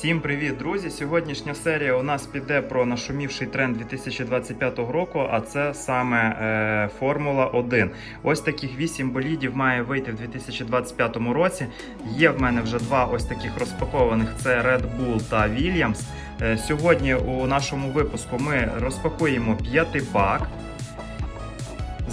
Всім привіт, друзі! Сьогоднішня серія у нас піде про нашумівший тренд 2025 року, а це саме е, Формула 1. Ось таких 8 болідів має вийти в 2025 році. Є в мене вже два ось таких розпакованих: це Red Bull та Williams. Е, сьогодні у нашому випуску ми розпакуємо п'ятий пак.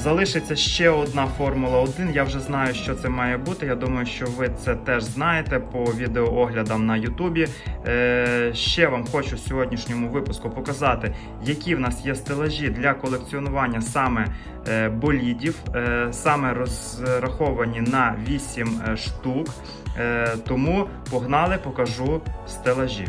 Залишиться ще одна Формула 1. Я вже знаю, що це має бути. Я думаю, що ви це теж знаєте по відеооглядам на Ютубі. Е, ще вам хочу в сьогоднішньому випуску показати, які в нас є стелажі для колекціонування саме е, болідів, е, саме розраховані на 8 е, штук. Е, тому погнали, покажу стелажі.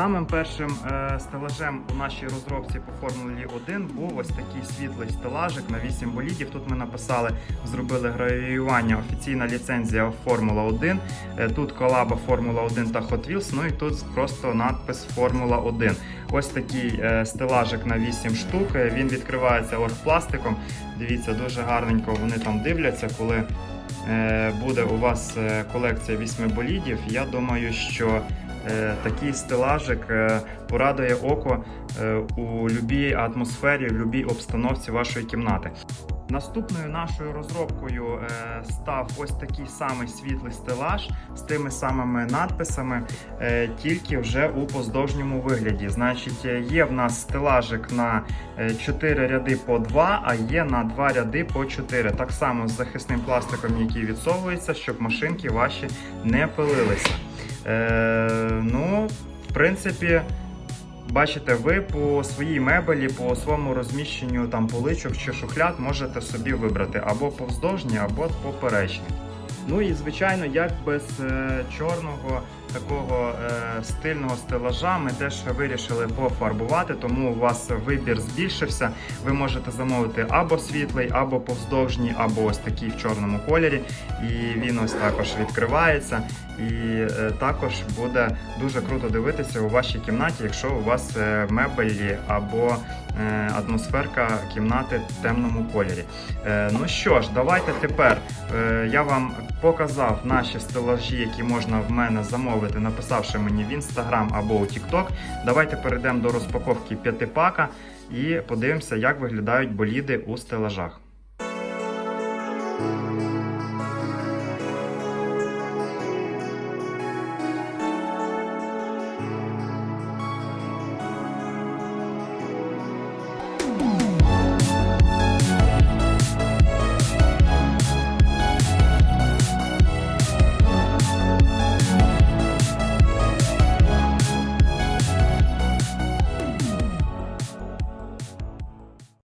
Самим першим е, стелажем у нашій розробці по Формулі 1 був ось такий світлий стелажик на 8 болідів. Тут ми написали, зробили гравіювання, офіційна ліцензія Формула 1. Е, тут колаба Формула 1 та Hot Wheels, ну і тут просто надпис Формула 1. Ось такий е, стелажик на 8 штук. Він відкривається оргпластиком. Дивіться, дуже гарненько вони там дивляться, коли буде у вас колекція 8 болідів. Я думаю, що такий стелажик е, порадує око е, у будь-якій атмосфері, в будь-якій обстановці вашої кімнати. Наступною нашою розробкою е, став ось такий самий світлий стелаж з тими самими надписами, е, тільки вже у поздовжньому вигляді. Значить, е, є в нас стелажик на 4 ряди по 2, а є на 2 ряди по 4. Так само з захисним пластиком, який відсовується, щоб машинки ваші не пилилися. Принципі, бачите, ви по своїй мебелі, по своєму розміщенню там поличок чи шухляд можете собі вибрати або повздовжні, або поперечні. Ну і звичайно, як без е, чорного такого е, стильного стелажа ми теж вирішили пофарбувати, тому у вас вибір збільшився. Ви можете замовити або світлий, або повздовжній, або ось такий в чорному кольорі. І він ось також відкривається. І е, також буде дуже круто дивитися у вашій кімнаті, якщо у вас мебелі або атмосферка кімнати в темному кольорі. Е, ну що ж, давайте тепер е, я вам показав наші стелажі, які можна в мене замовити, написавши мені в інстаграм або у TikTok. Давайте перейдемо до розпаковки п'ятипака і подивимося, як виглядають боліди у стелажах.